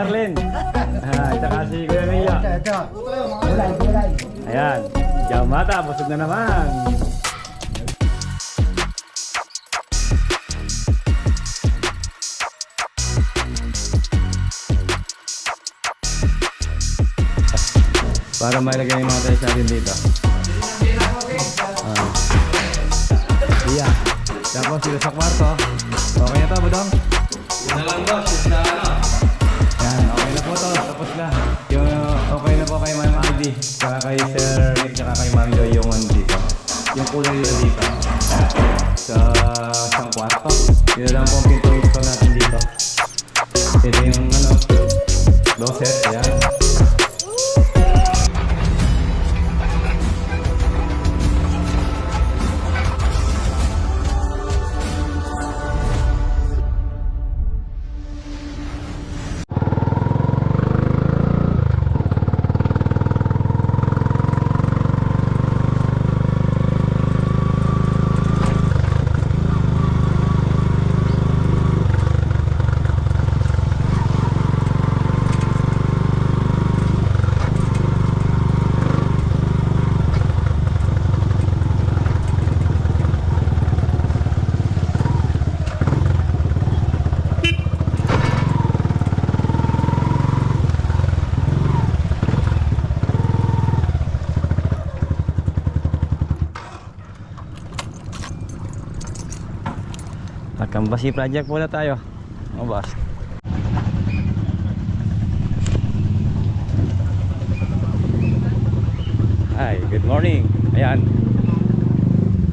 Ate Marlene. Ah, tsaka si Kuya Mia. Ayan. Diyaw mata, busog na naman. Para mailagay yung mga tayo sa atin dito. Ah. Iya. Tapos dito sa kwarto. Okay na to, Budong? Nakambasi project muna tayo. Mga boss. Hi, good morning. Ayan.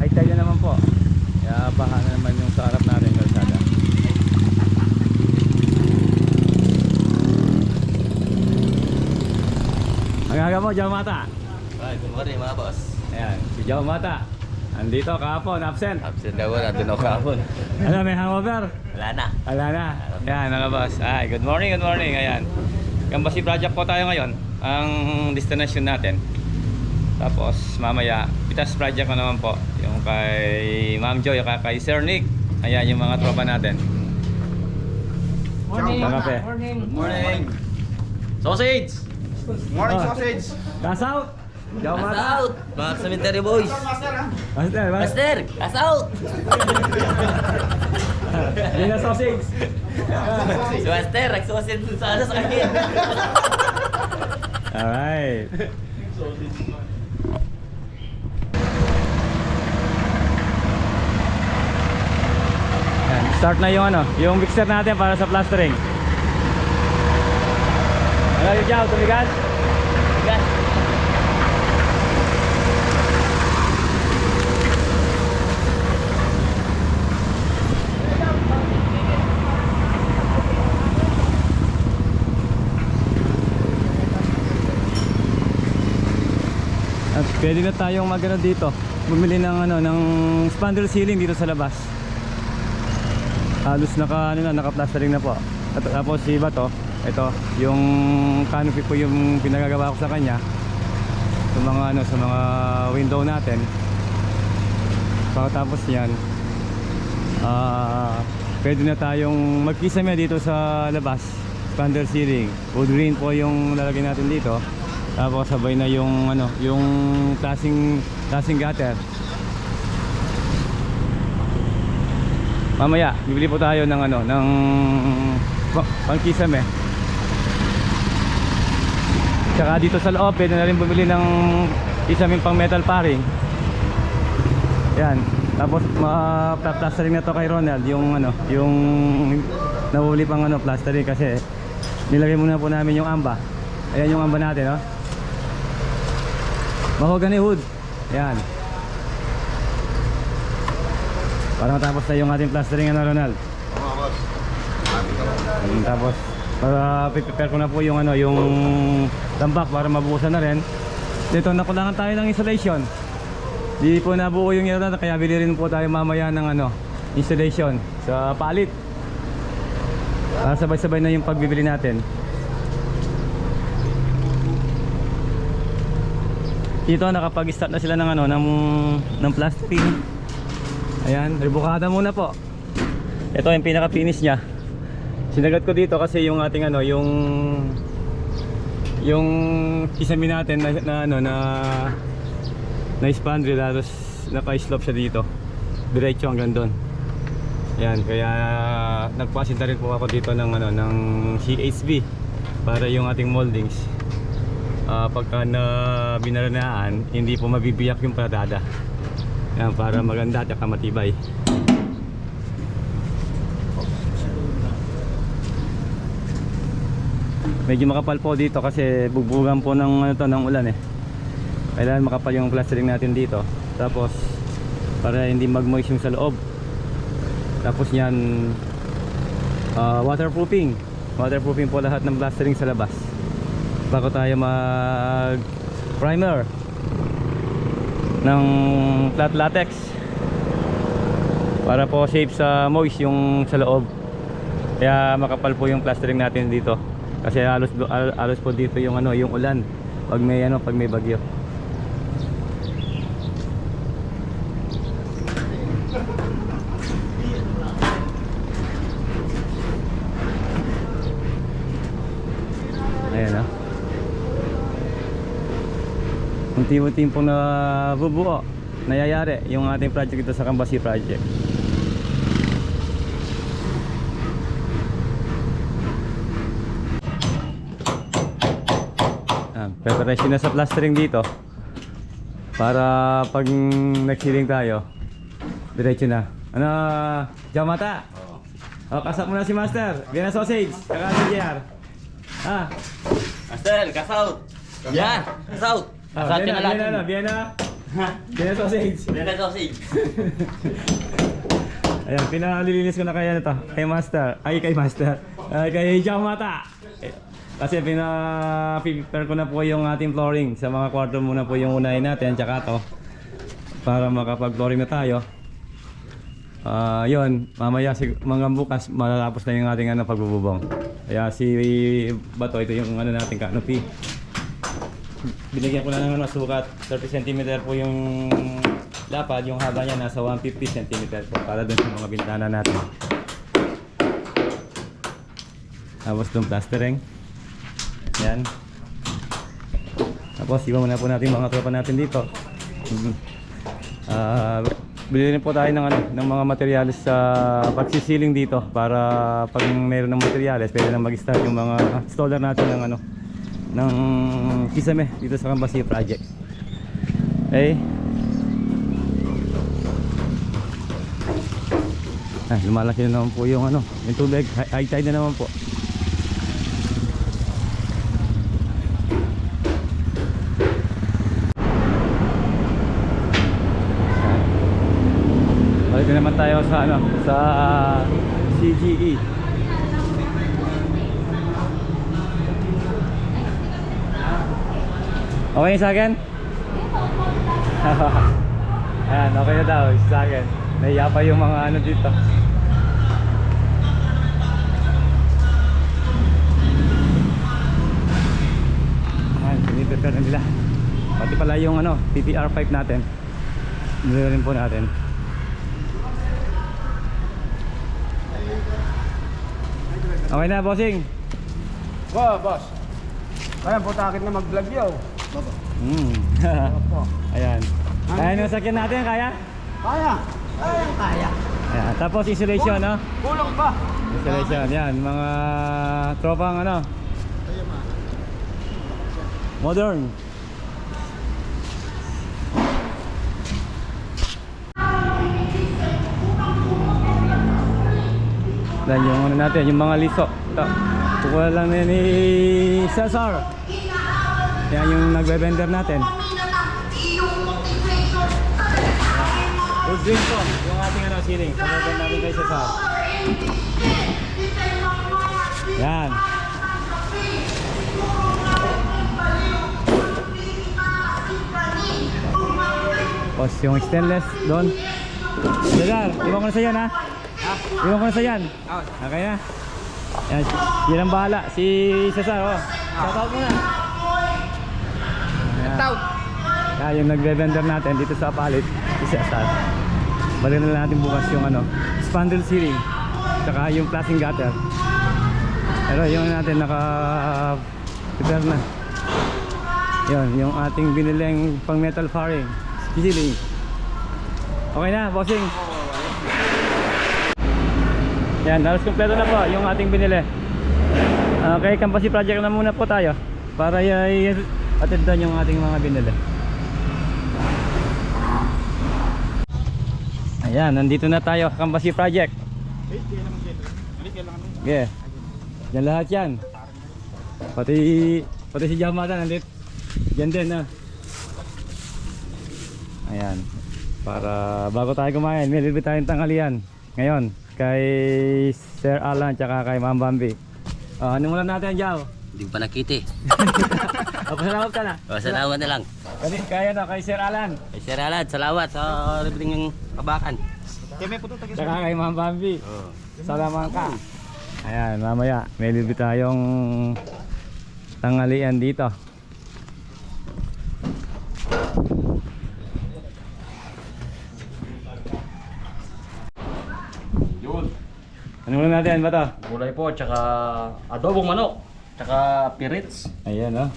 High tide na naman po. Kaya baha na naman yung sa harap natin kalsada. Ang aga mo, Jao Mata. Ay, good morning mga boss. Ayan, si Jao Mata. Andito kahapon, absent. Absent daw na, doon ako kahapon. Ano, may hangover? Wala na. Wala na. Ayan, mga boss. Ay, good morning, good morning. Ayan. Kambasi project po tayo ngayon. Ang destination natin. Tapos, mamaya, pitas project ko naman po. Yung kay Ma'am Joy, yung kay Sir Nick. Ayan, yung mga tropa natin. Morning. Morning. Good morning. Sausage! Morning, sausage. Gas out! Pass Mata. out! Mga cemetery boys! Master, master. Master! Pass out! Yun na sausage. Si Master, nag-sausage dun sa ano sa akin. Alright. Yan, start na yung ano, yung mixer natin para sa plastering. Ano yung Jao, tumigas? Gas. Pwede na tayong magano dito. Bumili ng ano ng spandrel ceiling dito sa labas. Halos naka ano na, naka-plastering na po. At tapos si iba to, ito, yung canopy po yung pinagagawa ko sa kanya. Sa mga ano, sa mga window natin. Pagkatapos niyan, ah pwede na tayong magkisame dito sa labas. Spandrel ceiling. Wood green po yung lalagay natin dito. Tapos sabay na yung ano, yung klaseng klaseng gutter. Mamaya, bibili po tayo ng ano, ng pa- pangkisame. Tsaka dito sa loob, pwede na rin bumili ng isamin pang metal paring. Yan. Tapos ma-plastering na to kay Ronald yung ano, yung nahuli pang ano, plastering kasi nilagay muna po namin yung amba. Ayan yung amba natin, no? Mahogany wood. Yan. Para matapos na yung ating plastering ano Ronald. Mm, tapos para prepare ko na po yung ano yung tambak para mabuhusan na rin. Dito nakulangan tayo ng installation. Di po nabuo yung na kaya bili rin po tayo mamaya ng ano installation sa palit. Para sabay-sabay na yung pagbibili natin. Dito nakapag-start na sila ng ano ng ng plastering. Ayan, rebukada muna po. Ito yung pinaka-finish niya. Sinagat ko dito kasi yung ating ano, yung yung kisame natin na, na ano na na spandrel halos naka-slope siya dito. Diretso hanggang doon. Yan, kaya nagpasinta rin po ako dito ng ano ng CHB para yung ating moldings ah pagka na binaranaan, hindi po mabibiyak yung pradada. Yan, para maganda at matibay. Medyo makapal po dito kasi bugbugan po ng ano to ng ulan eh. Kailangan makapal yung plastering natin dito. Tapos para hindi mag-moist yung sa loob. Tapos yan ah, waterproofing. Waterproofing po lahat ng plastering sa labas. Bago tayo mag primer ng flat latex para po safe sa moist yung sa loob. Kaya makapal po yung plastering natin dito. Kasi halos al- halos po dito yung ano, yung ulan pag may ano, pag may bagyo. Ayan ah. Unti-unti pong nabubuo, nayayari yung ating project dito sa Kambasi Project. Ah, preparation na sa plastering dito. Para pag nagsiling tayo, diretso na. Ano, Jamata? Oh, kasap mo na si Master. Vienna sausage. Saka si JR. Ah, Master, kasaut. Yan, kasaut. Ah Kasaut ka Vienna, na Vienna, ano, lahat. Vienna. Vienna sausage. Yan na sausage. Ayan, pinalilinis ko na kaya na to. Kay Master. Ay, kay Master. Ay, kay Jamata. Kasi pina-prepare ko na po yung ating flooring. Sa mga kwarto muna po yung unahin natin. Tsaka to. Para makapag-flooring na tayo. Ah, yun, mamaya sig- mga bukas matatapos na yung ating ano, pagbububong. Kaya si Bato, ito yung ano natin canopy. Binigyan ko na ng ano, sukat 30 cm po yung lapad, yung haba niya nasa 150 cm po para dun sa mga bintana natin. Tapos yung plastering. Yan. Tapos iwan muna po natin mga tropa natin dito. Ah, bili rin po tayo ng ano, ng mga materyales sa pagsisiling dito para pag mayroon ng materyales, pwede na mag-start yung mga installer natin ng ano ng kisame dito sa Kambasi project. Okay. Ah, lumalaki na naman po yung ano, yung tubig, high, tide na naman po. Balik na naman tayo sa ano, sa CGE. Okay sa akin? Ayan, okay na daw sa akin. Naiya pa yung mga ano dito. Ayan, piniprepare na nila. Pati pala yung ano, PPR pipe natin. Nila rin po natin. Okay na, bossing. Wow, boss. Ayan, putakit na mag-vlog yo. Mm. Ayan. Kaya yung sakyan natin, kaya? Kaya. Kaya, kaya. Ayan. Tapos insulation, no? Kulang pa. Installation, yan, mga tropang ano Modern Dan yung ano natin, yung mga liso Ito, kukuha lang na ni Cesar Yan yung nagbe-bender natin Full drink po, yung ating ano, ceiling Pagkakan natin kay Cesar Yan. Tapos yung stainless doon. Cesar, iwan ko na sa yan ha. Iwan ko na sa yan. Okay na. Yan, yan ang bahala. Si Cesar, oh. Shoutout mo na. Yan, yung nagbe-vendor natin dito sa Palit. Si Cesar. Balik na natin bukas yung ano, spandrel ceiling. Tsaka yung flashing gutter. Pero yung natin naka prepare na. Yun, yung ating biniling pang metal faring. Sizzling. Okay na, bossing. Yan, halos kompleto na po yung ating binili. Okay, Campasi project na muna po tayo para i-attend yung ating mga binili. Ayan, nandito na tayo, Campasi project. Yeah. Yan lahat yan. Pati pati si Jamata nandito. Yan din ah. Ayan. Para bago tayo kumain, may libre tayong tanghalian. Ngayon, kay Sir Alan tsaka kay Ma'am Bambi. Oh, ano muna natin, Jaw? Hindi pa nakita eh. Oh, pasalamat ka na. O, salamat na lang. Kani, kaya na, kay Sir Alan. Ay, Sir Alan, salamat sa libreng yung kabakan. Tsaka kay Ma'am Bambi. Oh. Salamat ka. Ayan, mamaya may libre tayong tanghalian dito. Yun. Ano muna natin ba to? Gulay po, tsaka adobong manok. Tsaka pirits. Ayan oh.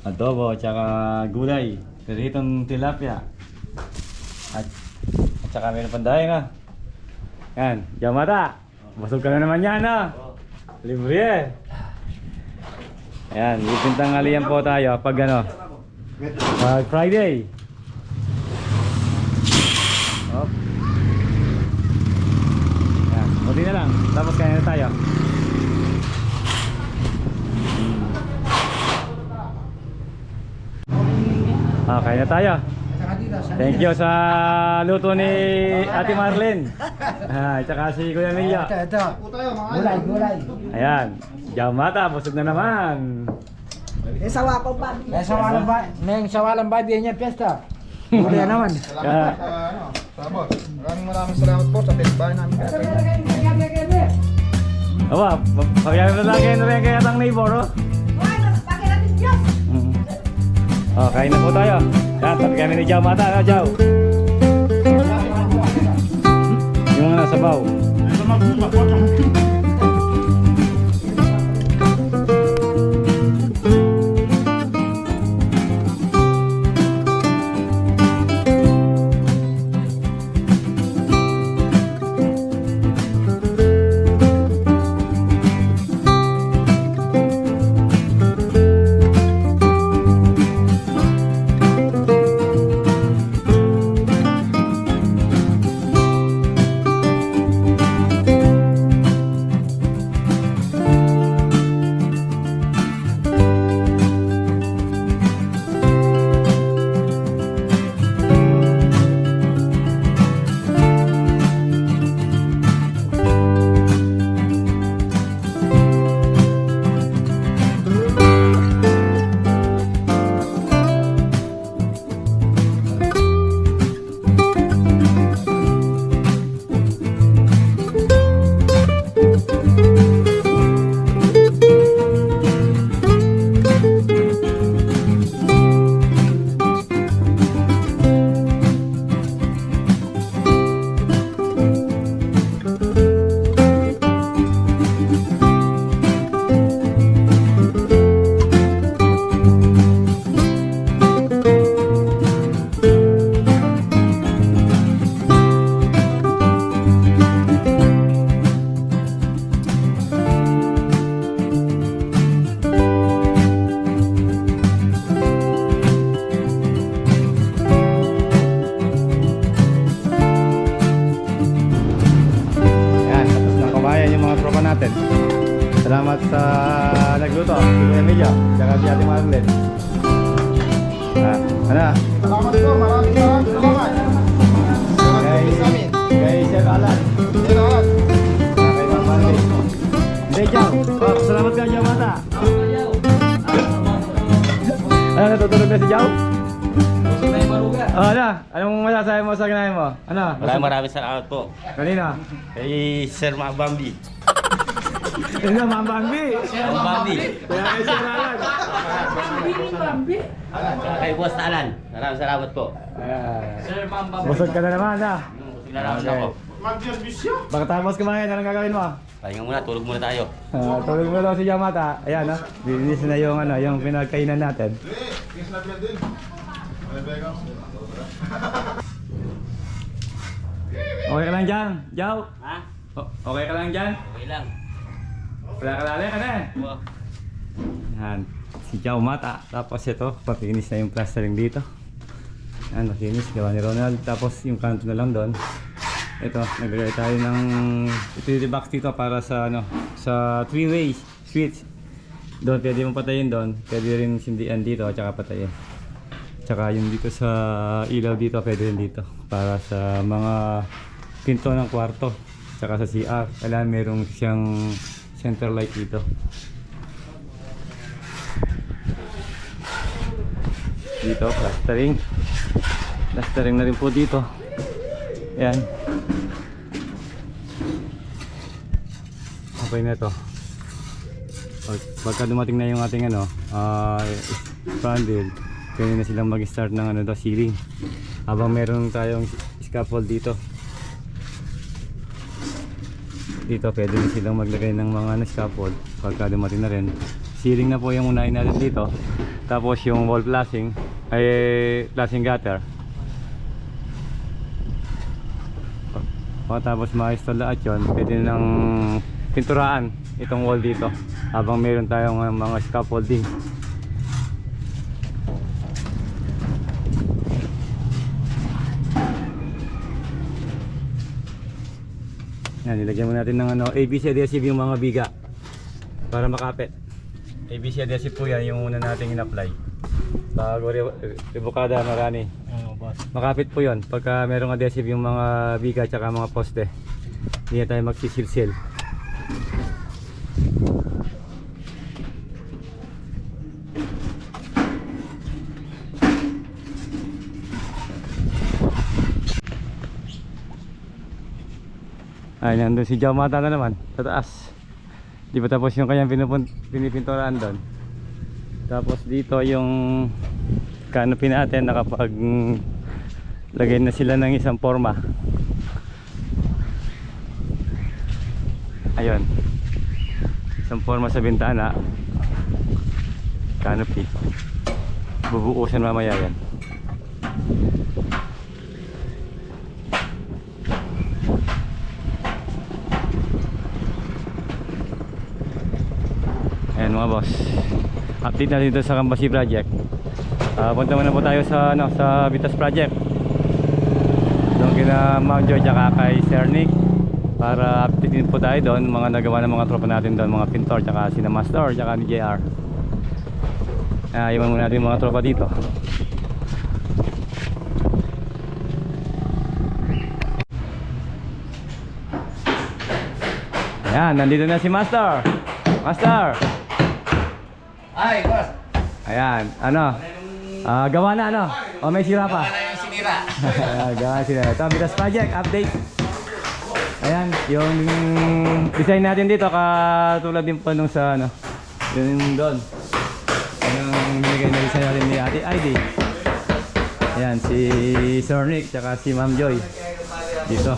Adobo tsaka gulay. Piritong tilapia. At, at saka meron pang daing ah. Yan, Yamata. Busog ka na naman yan ah. Libre eh. Ayan, ipintang aliyan po tayo pag ano. Pag Friday. Op. Yan, buti na lang. Tapos kaya na tayo. Okay na tayo. Thank you sa luto ni Ate Marlene. Ah, tsaka si Kuya Emilio. Ito, ito. Gulay, gulay. Ayan. Jamata, busog na naman. May sawalang ba? May sawalang ba din niya piyesta? Gulay naman. Ah, ano, sa boss. Maraming maraming salamat po sa pinagbahay namin. Aba, pagyan na lang kayo na rin kaya ang neighbor, oh. Oh, kain na po tayo. Yan, tabi kami ni Jao Mata, ano, Jao? Yung mga nasa baw. Yan, natin. Salamat sa nagluto, si Kuya tsaka si Ate Marlene. Ah, ano? Salamat po, maraming maraming salamat. Kay, kay Sir Alan, Yan lahat. ah, kay Ma'am Marlene. Hindi, Jao. Oh, salamat ka, Jao Mata. Ano, natutulog na si Jao? Oh, ano? Anong masasabi mo sa kinain mo? Ano? Maraming maraming salamat po. Kanina? Kay Sir Mabambi. Kanina, Ma'am Bambi. Mabambi. Kaya kay Sir Alan. Kay Boss Alan. Maraming salamat po. Ah, busog ka na naman, ha? Salamat ako. Pagkatapos kumain, anong gagawin mo? Pahinga muna, tulog muna tayo. Ah, tulog daw si Yamata. Ayan, no? Binis na yung, ano, yung pinagkainan natin. Kiss na din. Okay ka lang dyan? Jaw? Ha? Okay ka lang dyan? Okay lang. Wala ka na. Wow. Yan. Si Jaw Mata. Tapos ito, papinis na yung plastering dito. Yan, makinis. Gawa ni Ronald. Tapos yung kanto na lang doon. Ito, naglagay tayo ng utility box dito para sa ano, sa three-way switch. Doon, pwede mong patayin doon. Pwede rin sindihan dito at saka patayin. Tsaka yung dito sa ilaw dito, pwede rin dito. Para sa mga pinto ng kwarto. Tsaka sa CR. Kailangan merong siyang center light dito. Dito, plastering. Plastering na rin po dito. Ayan. Okay na to. Pag, pagka dumating na yung ating ano, ah spandrel, pwede na silang mag-start ng ano daw, ceiling. Habang meron tayong scaffold dito. Dito pwede na silang maglagay ng mga ano, scaffold pagka dumating na rin. Ceiling na po yung unahin natin dito. Tapos yung wall flashing ay flashing gutter. Pagkatapos ma-install lahat yun, pwede nang pinturaan itong wall dito habang meron tayong uh, mga scaffolding. Yan, nilagyan mo natin ng ano, ABC adhesive yung mga biga para makapit. ABC adhesive po yan yung una nating in-apply. Bago re- rebukada marani. Makapit po yon pagka merong adhesive yung mga biga at mga poste. Hindi na tayo magsisilsil. Ay, nandun si Jamata na naman sa taas. Di ba tapos yung kanyang pinipinturaan doon. Tapos dito yung canopy natin nakapag lagay na sila ng isang forma. Ayun. Isang forma sa bintana. Canopy. Bubuusan mamaya yan. Mga boss. Update natin dito sa Kambasi Project. Ah, punta muna po tayo sa ano sa Vitas Project. Doon kina Ma'am Joy tsaka kay Sir Nick para update din po tayo doon mga nagawa ng mga tropa natin doon mga pintor tsaka si na Master tsaka ni JR. Ah, iwan muna natin mga tropa dito. Ayan, nandito na si Master. Master. Ay, boss. Ayan, ano? Ah, gawa na ano? O may sira pa? Ano yung sinira? Ayan, gawa na sila. Ito, Project, update. Ayan, yung design natin dito katulad din po nung sa ano, yung doon. Yung binigay na design natin ni Ate ID. Ayan, si Sir Nick, tsaka si Ma'am Joy. Dito,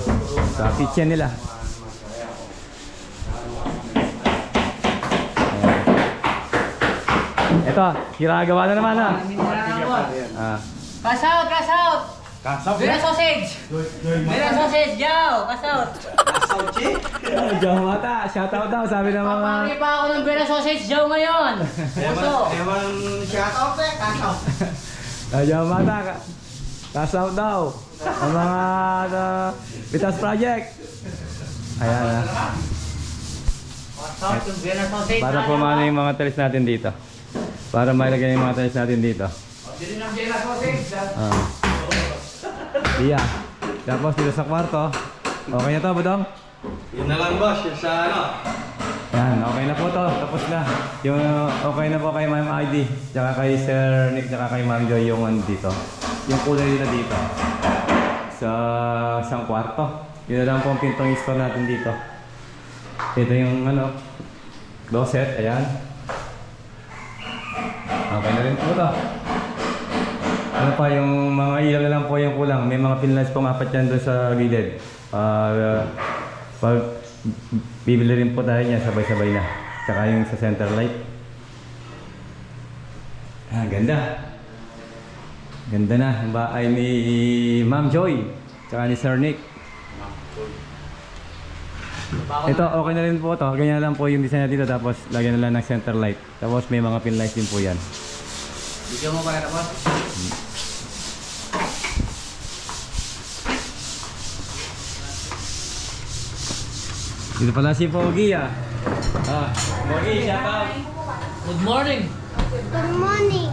sa kitchen nila. Ito, ginagawa na naman ha. Ah. Cash out, cash out! Vera sausage! Vera sausage, Jow! Cash out! Ay, Jow Mata, shoutout daw, sabi ng mga... Papakri pa ako ng Vera sausage, Jow ngayon! Puso! Ay, Jow Mata, shoutout daw. Ang mga uh, Vitas Project. Ayan. Cash out sausage! Para pumano yung mga tiles natin dito. Para mailagay yung mga tiles natin dito. Ah. Iya. Tapos dito sa kwarto. Okay na to, Budong? Yun na lang boss, yung sa ano. Yan, okay na po to. Tapos na. Yung okay na po kay Ma'am ID. Tsaka kay Sir Nick, tsaka kay Ma'am Joy yung ano dito. Yung kulay nila dito. Sa isang kwarto. Yun na lang po ang pintong install natin dito. Ito yung ano, closet. Ayan. Okay na rin po to. Ano pa, yung mga ilaw lang po yung kulang. May mga pinlines pong apat yan doon sa gilid. Ah, pag Bibili rin po tayo niya sabay-sabay na. Tsaka yung sa center light. Ah, ganda. Ganda na. Ang bahay ni Ma'am Joy. Tsaka ni Sir Nick. Ito, okay na rin po to. Ganyan lang po yung design na dito. Tapos, lagyan na lang ng center light. Tapos, may mga pin lights din po yan. Video mo pa tapos? Dito pala si Pogi ah. Ah, Pogi, shout out. Good morning. Good morning.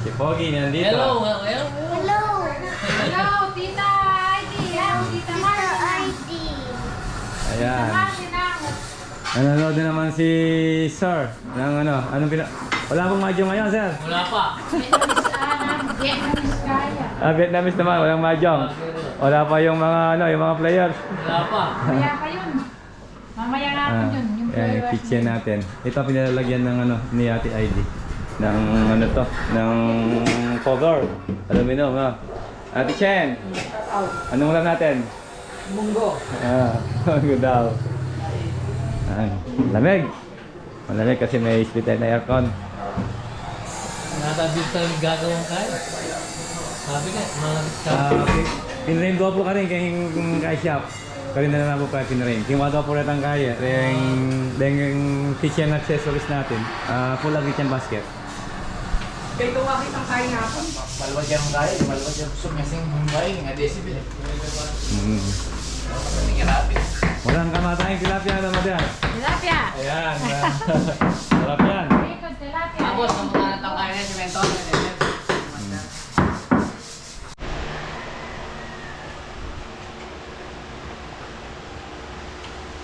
Si Pogi nandito. Hello, hello. Hello. Hello, Tita Heidi. Hello, Tita. Ayan. Nanonood na naman si Sir ng ano, anong pina... Wala pong madyo ngayon, Sir. Wala pa. Vietnamese kaya. Ah, Vietnamese naman, walang mahjong. Wala pa yung mga ano, yung mga players. Wala pa. Kaya pa yun. Mamaya Ah, yun. Yung ayan, yung viewers kitchen natin. Ito pinalalagyan ng ano, ni Ate ID. Ng ano to, ng cover. Aluminum, ha? Ate Chen, anong ulam natin? Munggo. Ah, ang daw. Ay, lamig. Malamig kasi may split na aircon. Natabi tayo gagawin kayo. Sabi nga, mga Ah, pinrain ko po ka rin kay kay shop. Kaya na naman po pa pinrain. Kinuha daw po rin ang kaya. Yung, yung kitchen accessories natin. Ah, full of kitchen basket. Kaya tumakit ang kain hapon. Maluwag yan ang gaya. Maluwag yan gusto niya sing gaya. Nga decibel eh. Mm. Hindi ka rapid. Walang kamatayang tilapia na madyan. Tilapia. Ayan. Ikot tilapia. Tapos, ang mga na si Mentor.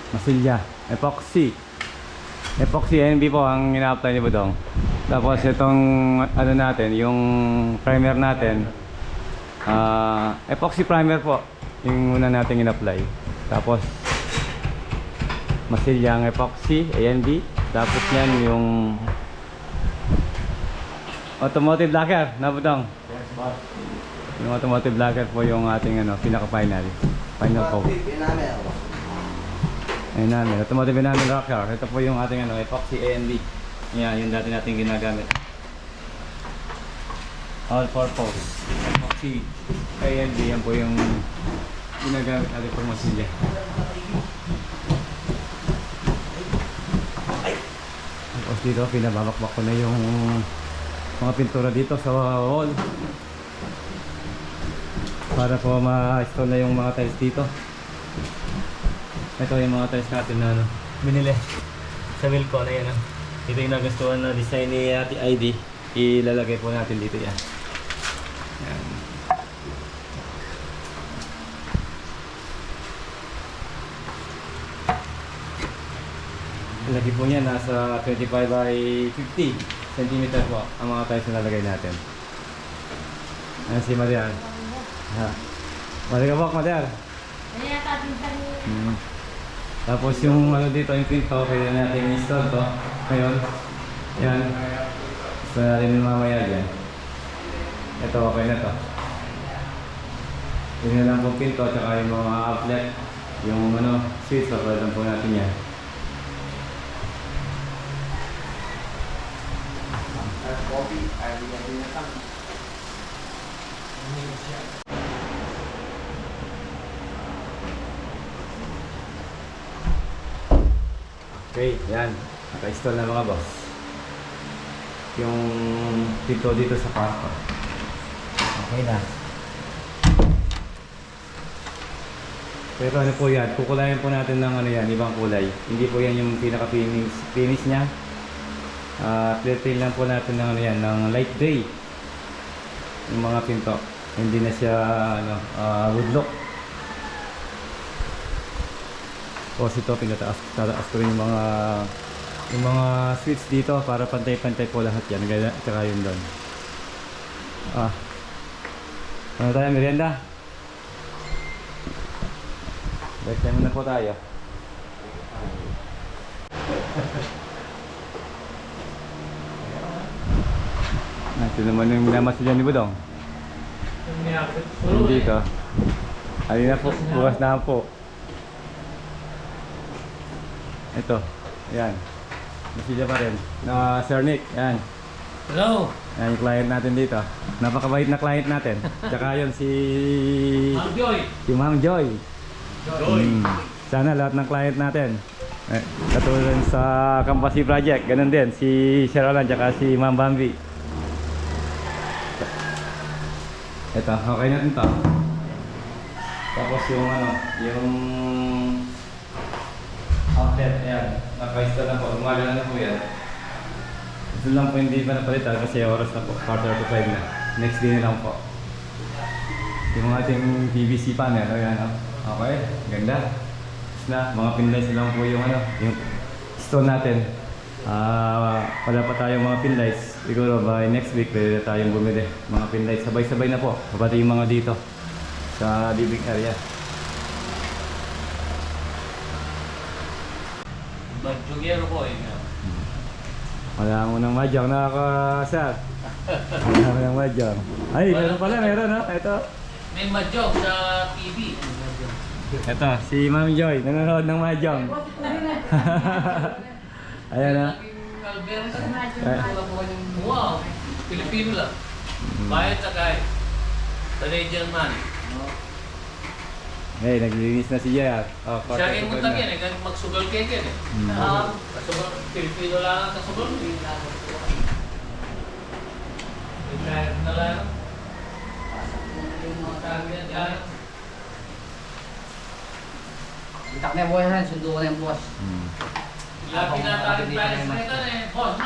Masilya. Epoxy. Epoxy NB po ang ina-apply ni Budong. Tapos itong ano natin, yung primer natin. ah epoxy primer po. Yung una nating in-apply. Tapos Masilya ang epoxy, ANB. Tapos yan yung automotive lacquer na Budong. Yung automotive lacquer po yung ating ano, pinaka-final. Final coat. Ayun namin, automotive namin rocker. Ito po yung ating ano, epoxy ANB. Yan, yung dati natin ginagamit. All purpose. Epoxy ANB, yan po yung ginagamit natin for masilya. Tapos dito, pinababakbak ko na yung mga pintura dito sa wall. Para po ma-install na yung mga tiles dito. Ito yung mga tiles natin na ano, binili sa Wilco na yan. ah. Ito yung nagustuhan na design ni Ate ID. Ilalagay po natin dito yan. Yan. Lagi po niya nasa 25 by 50 cm po ang mga tiles na lalagay natin. Ayan si Marian. Ha. Marian ka po, Marian. Kaya yata Tita Mm. Tapos yung ano dito, yung pinto, kaya natin install to. Ngayon, yan. Gusto natin mamaya dyan. Ito, okay na to. Yun na lang po pinto, tsaka yung mga outlet. Yung ano, switch, papalitan po natin yan. Okay, yan. Naka-install na mga boss. Yung pinto dito sa kwarto. Okay na. Pero ano po yan, kukulayan po natin ng ano yan, ibang kulay. Hindi po yan yung pinaka-finish finish niya. At detail lang po natin ng ano yan, ng light gray. Yung mga pinto. Hindi na siya ano, ah, wood look. Tapos ito pinataas tataas ko rin yung mga yung mga switch dito para pantay-pantay po lahat yan. Gaya, tsaka yun doon. Ah. Ano tayo, merienda? Break time muna po tayo. Ito naman yung minamasya ni Budong. Yung dito. Ayun na po, bukas na po. Ito. Ayan. Nasila pa rin. Na Sir Nick. Ayan. Hello. Ayan yung client natin dito. Napakabait na client natin. Tsaka yun si... Ma'am Joy. Si Ma'am Joy. Joy. Mm. Sana lahat ng client natin. Eh, katulad sa Campasi Project, ganun din. Si Sir Roland, tsaka si Ma'am Bambi. Ito, okay na ito. Tapos yung ano, yung outlet, ayan. Naka-install na po. Umala na po yan. Ito lang po hindi pa napalitan kasi oras na po. Quarter to five na. Next day na lang po. Yung ating PVC panel, ayan o. Okay, ganda. Tapos na, mga pinlights lang po yung ano, yung stone natin. Ah, wala pa tayong mga pinlights. Siguro by next week pwede na tayong bumili. Mga pinlights, sabay-sabay na po. Pati yung mga dito sa living area. Bagyogero ko eh. Wala mo ng mahjong, nakaka-sir. Wala mo ng mahjong. Ay, meron pala, meron no? Ito. May madyog sa TV. Ito, si Ma'am Joy, nanonood ng mahjong. Ayan na. Alberta. Eh, Wow. Pilipino lang. Bayad sa kahit. Canadian man. Hey, naglilinis na si Jaya. Oh, Siya yung muntag na. yan eh. Magsugal kayo yan eh. Mm. Ah, kasugal. Pilipino lang ang kasugal. Retired na lang. Yung mga tawag yan dyan. Itak na yung buhay yan, sundo ko na yung buwas. Hmm. Lagi na tayo plans na ito eh, boss,